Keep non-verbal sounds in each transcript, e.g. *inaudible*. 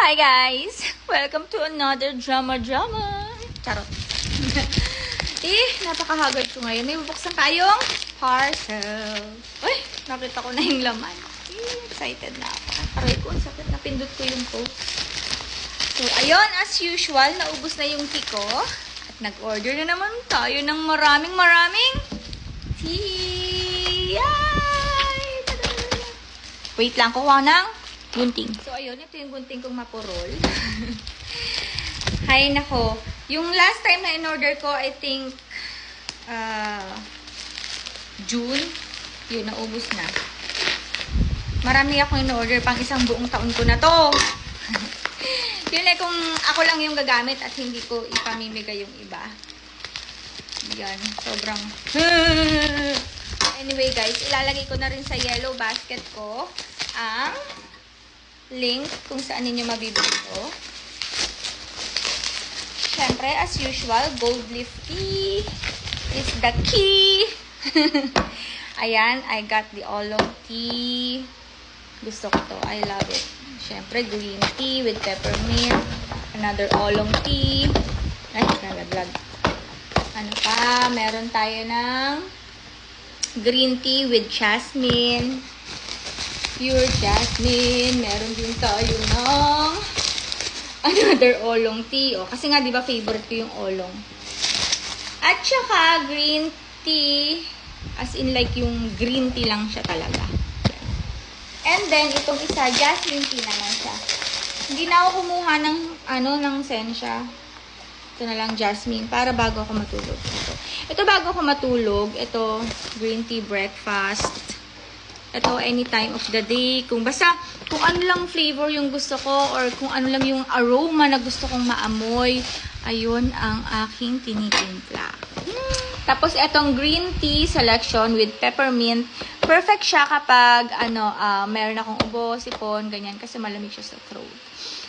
Hi guys! *laughs* Welcome to another drama drama. Charot. *laughs* eh, napakahagad ko ngayon. May bubuksan tayong parcel. Uy, nakita ko na yung laman. Eh, excited na ako. Aray ko, sakit na pindot ko yung post. So, ayun, as usual, naubos na yung tea ko. At nag-order na naman tayo ng maraming maraming tea. Yay! Wait lang, kuha ng gunting. So, ayun, ito yung gunting kong mapurol. *laughs* Hay nako. Yung last time na in-order ko, I think, uh, June, yun, naubos na. Marami akong in-order, pang isang buong taon ko na to. *laughs* yun eh, kung ako lang yung gagamit at hindi ko ipamimigay yung iba. Yan, sobrang... *laughs* anyway guys, ilalagay ko na rin sa yellow basket ko ang link kung saan ninyo mabibili ito. Siyempre, as usual, gold leaf tea is the key. *laughs* Ayan, I got the oolong tea. Gusto ko to. I love it. Siyempre, green tea with peppermint. Another oolong tea. Ay, nalaglag. Ano pa? Meron tayo ng green tea with jasmine. Pure jasmine. Meron din tayo ng another oolong tea. O, kasi nga, di ba, favorite ko yung oolong. At saka, green tea. As in, like, yung green tea lang siya talaga. And then, itong isa, jasmine tea naman siya. Hindi na ako kumuha ng, ano, ng sensya. Ito na lang, jasmine, para bago ako matulog. Ito, ito bago ako matulog, ito, green tea breakfast. Ito, any time of the day. Kung basta, kung ano lang flavor yung gusto ko or kung ano lang yung aroma na gusto kong maamoy, ayun ang aking tinitimpla. Hmm. Tapos, itong green tea selection with peppermint. Perfect siya kapag, ano, ah, meron akong ubo, sipon, ganyan, kasi malamig siya sa throat.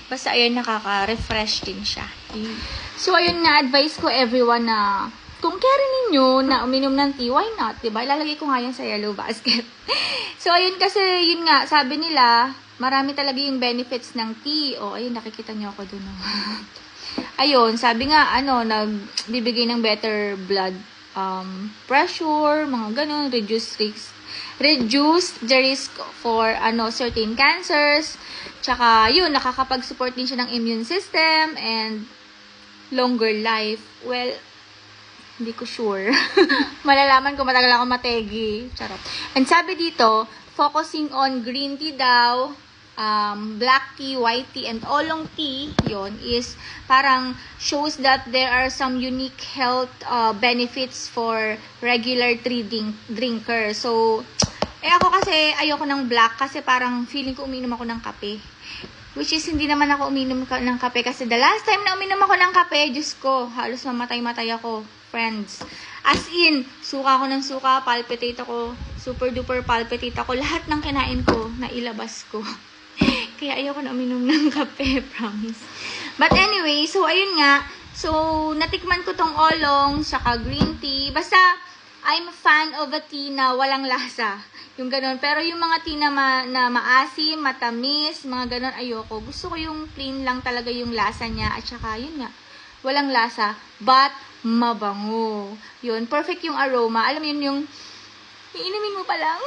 Basta, ayun, nakaka-refresh din siya. So, ayun nga, advice ko everyone na kung carry ninyo na uminom ng tea, why not? Diba? Ilalagay ko nga yan sa yellow basket. *laughs* so, ayun kasi, yun nga, sabi nila, marami talaga yung benefits ng tea. O, ayun, nakikita niyo ako dun. Oh. *laughs* ayun, sabi nga, ano, nagbibigay ng better blood um, pressure, mga ganun, reduce risk reduce the risk for ano certain cancers. Tsaka yun nakakapag-support din siya ng immune system and longer life. Well, hindi ko sure. *laughs* Malalaman ko matagal ako mategi. Charot. And sabi dito, focusing on green tea daw, um, black tea, white tea, and oolong tea, yon is parang shows that there are some unique health uh, benefits for regular tea drink drinker. So, eh ako kasi ayoko ng black kasi parang feeling ko uminom ako ng kape. Which is hindi naman ako uminom ka- ng kape kasi the last time na uminom ako ng kape, Diyos ko, halos mamatay-matay ako, friends. As in, suka ako ng suka, palpitate ako, super duper palpitate ako, lahat ng kinain ko, nailabas ko. *laughs* Kaya ayoko na uminom ng kape, *laughs* promise. But anyway, so ayun nga, so natikman ko tong olong, saka green tea, basta I'm a fan of a tea na walang lasa. Yung ganun. Pero yung mga tea na, ma, na maasim, matamis, mga ganun, ayoko. Gusto ko yung plain lang talaga yung lasa niya. At saka, yun nga, walang lasa, but mabango. Yun, perfect yung aroma. Alam mo yun, yung iinumin mo pa lang.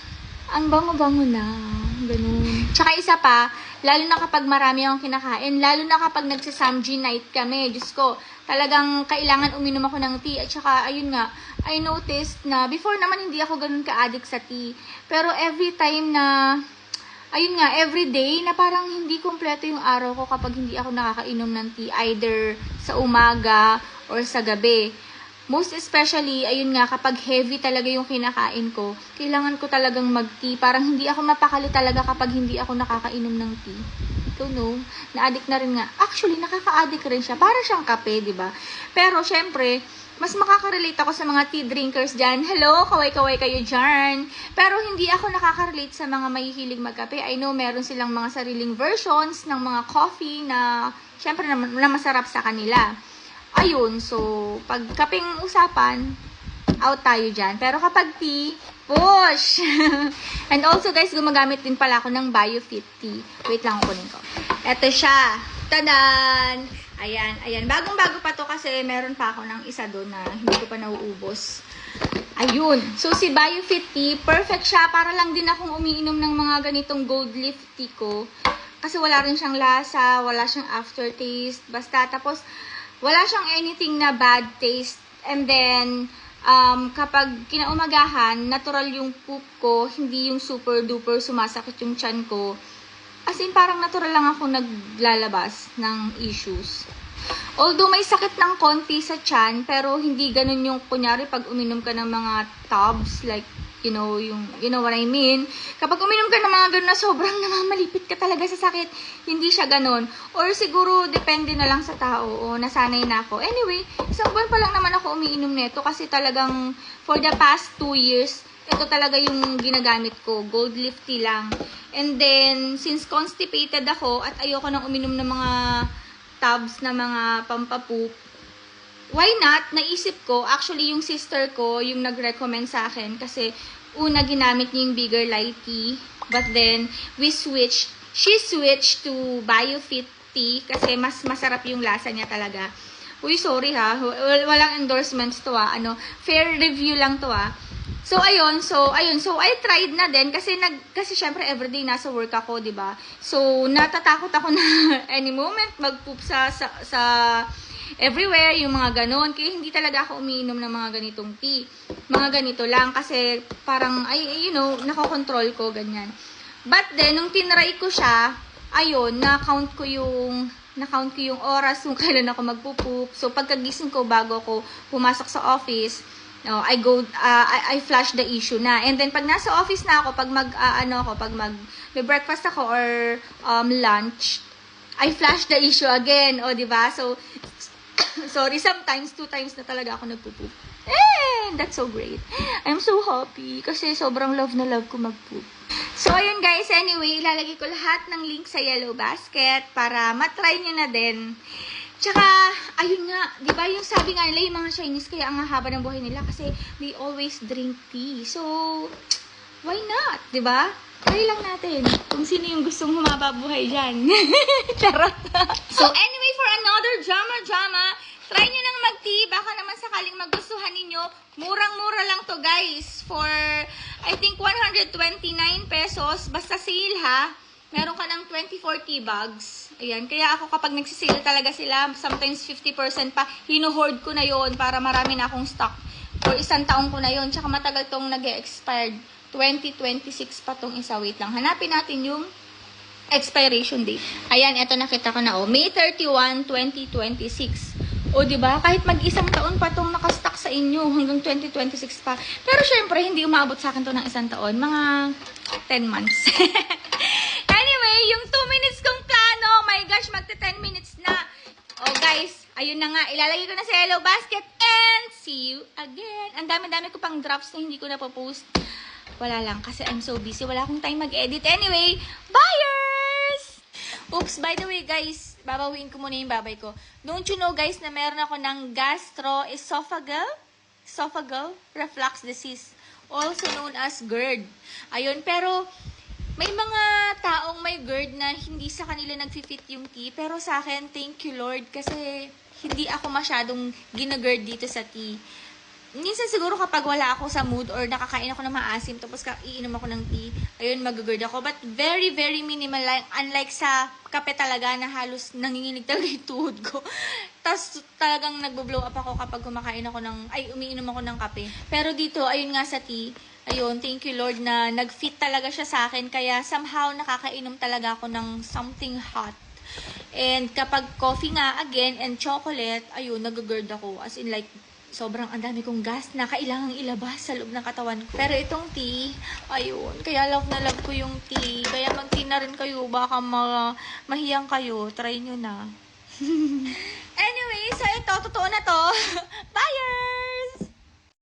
*laughs* Ang bango-bango na. Ganun. Tsaka isa pa, lalo na kapag marami akong kinakain, lalo na kapag nagsa-samji night kami, Diyos ko, talagang kailangan uminom ako ng tea. At saka, ayun nga, I noticed na before naman hindi ako ganun ka-addict sa tea. Pero every time na, ayun nga, every day na parang hindi kompleto yung araw ko kapag hindi ako nakakainom ng tea. Either sa umaga or sa gabi. Most especially, ayun nga, kapag heavy talaga yung kinakain ko, kailangan ko talagang mag-tea. Parang hindi ako mapakali talaga kapag hindi ako nakakainom ng tea. Don't know. Na-addict na rin nga. Actually, nakaka-addict rin siya. Para siyang kape, di ba? Pero, syempre, mas makaka-relate ako sa mga tea drinkers dyan. Hello, kaway-kaway kayo dyan. Pero hindi ako nakaka-relate sa mga mahihilig magkape. I know meron silang mga sariling versions ng mga coffee na, syempre, na, na masarap sa kanila. Ayun, so, pag kaping usapan, out tayo dyan. Pero kapag tea, push! *laughs* And also guys, gumagamit din pala ako ng BioFit tea. Wait lang, kunin ko. Ito siya. Tadan! Ayan, ayan. Bagong-bago pa to kasi meron pa ako ng isa doon na hindi ko pa nauubos. Ayun. So, si BioFit tea, perfect siya. Para lang din akong umiinom ng mga ganitong gold leaf tea ko. Kasi wala rin siyang lasa, wala siyang aftertaste. Basta, tapos, wala siyang anything na bad taste. And then, um, kapag kinaumagahan, natural yung poop ko, hindi yung super duper sumasakit yung chan ko. As in, parang natural lang ako naglalabas ng issues. Although may sakit ng konti sa chan, pero hindi ganun yung, kunyari, pag uminom ka ng mga tubs, like, you know, yung, you know what I mean? Kapag uminom ka ng mga ganun na sobrang namamalipit ka talaga sa sakit, hindi siya ganun. Or siguro, depende na lang sa tao, o nasanay na ako. Anyway, isang buwan pa lang naman ako umiinom nito kasi talagang, for the past two years, ito talaga yung ginagamit ko, gold leaf lang. And then, since constipated ako at ayoko nang uminom ng mga tubs na mga pampapoop, why not? Naisip ko, actually yung sister ko, yung nag-recommend sa akin kasi una ginamit niya yung bigger light tea, but then we switched, she switched to BioFit tea kasi mas masarap yung lasa niya talaga. Uy, sorry ha, Wal- walang endorsements to ha, ano, fair review lang to ha. So ayun, so ayun, so I tried na din kasi nag kasi syempre everyday nasa work ako, 'di ba? So natatakot ako *laughs* na any moment magpoop sa sa, sa everywhere yung mga ganon. Kaya hindi talaga ako umiinom ng mga ganitong tea. Mga ganito lang kasi parang ay you know, nakokontrol ko ganyan. But then nung tinry ko siya, ayun, na-count ko yung na-count ko yung oras kung *laughs* kailan ako magpupoop. So pagkagising ko bago ako pumasok sa office, no, I go uh, I, I flash the issue na. And then pag nasa office na ako, pag mag uh, ano ako, pag mag may breakfast ako or um lunch, I flash the issue again, o di ba? So *coughs* sorry, sometimes two times na talaga ako nagpupoop. And that's so great. *gasps* I'm so happy kasi sobrang love na love ko magpoop. So, ayun guys. Anyway, ilalagay ko lahat ng link sa yellow basket para matry nyo na din. Tsaka, ayun nga, di ba yung sabi nga nila, yung mga Chinese, kaya ang haba ng buhay nila kasi they always drink tea. So, why not? Di ba? Try lang natin kung sino yung gustong humaba buhay dyan. *laughs* Charot. so, anyway, for another drama-drama, try nyo nang mag-tea. Baka naman sakaling magustuhan ninyo. Murang-mura lang to, guys. For, I think, 129 pesos. Basta sale, ha? Meron ka ng 24 tea bags. Ayan. Kaya ako kapag nagsisale talaga sila, sometimes 50% pa, hinuhoard ko na yon para marami na akong stock. For isang taong ko na yon Tsaka matagal tong nag-expired. 2026 pa tong isa. Wait lang. Hanapin natin yung expiration date. Ayan, eto nakita ko na oh. May 31, 2026. O, di ba? Kahit mag-isang taon pa tong nakastock sa inyo hanggang 2026 pa. Pero syempre, hindi umabot sa akin to ng isang taon. Mga 10 months. *laughs* anyway, yung 2 minutes kong plano, oh my gosh, magte 10 minutes na. Oh, guys, ayun na nga. Ilalagay ko na sa yellow basket and see you again. Ang dami-dami ko pang drops na hindi ko na post Wala lang, kasi I'm so busy. Wala akong time mag-edit. Anyway, buyers! Oops, by the way, guys, babawiin ko muna yung babay ko. Don't you know, guys, na meron ako ng gastroesophageal esophageal reflux disease, also known as GERD. Ayun, pero may mga taong may GERD na hindi sa kanila nag-fit yung tea, pero sa akin, thank you Lord, kasi hindi ako masyadong ginagerd dito sa tea. Minsan siguro kapag wala ako sa mood or nakakain ako ng maasim tapos ka, iinom ako ng tea, ayun, mag-GERD ako. But very, very minimal lang. Unlike sa kape talaga na halos nanginginig talaga yung tuhod ko. *laughs* Tapos talagang nagbo-blow up ako kapag kumakain ako ng, ay, umiinom ako ng kape. Pero dito, ayun nga sa tea, ayun, thank you Lord na nag-fit talaga siya sa akin. Kaya somehow nakakainom talaga ako ng something hot. And kapag coffee nga, again, and chocolate, ayun, nag-GERD ako. As in like, sobrang ang dami kong gas na kailangang ilabas sa loob ng katawan ko. Pero itong tea, ayun, kaya love na love ko yung tea. Kaya mag-tea na rin kayo, baka ma mahiyang kayo. Try nyo na. *laughs* anyway, so ito, totoo na to. *laughs* Bye!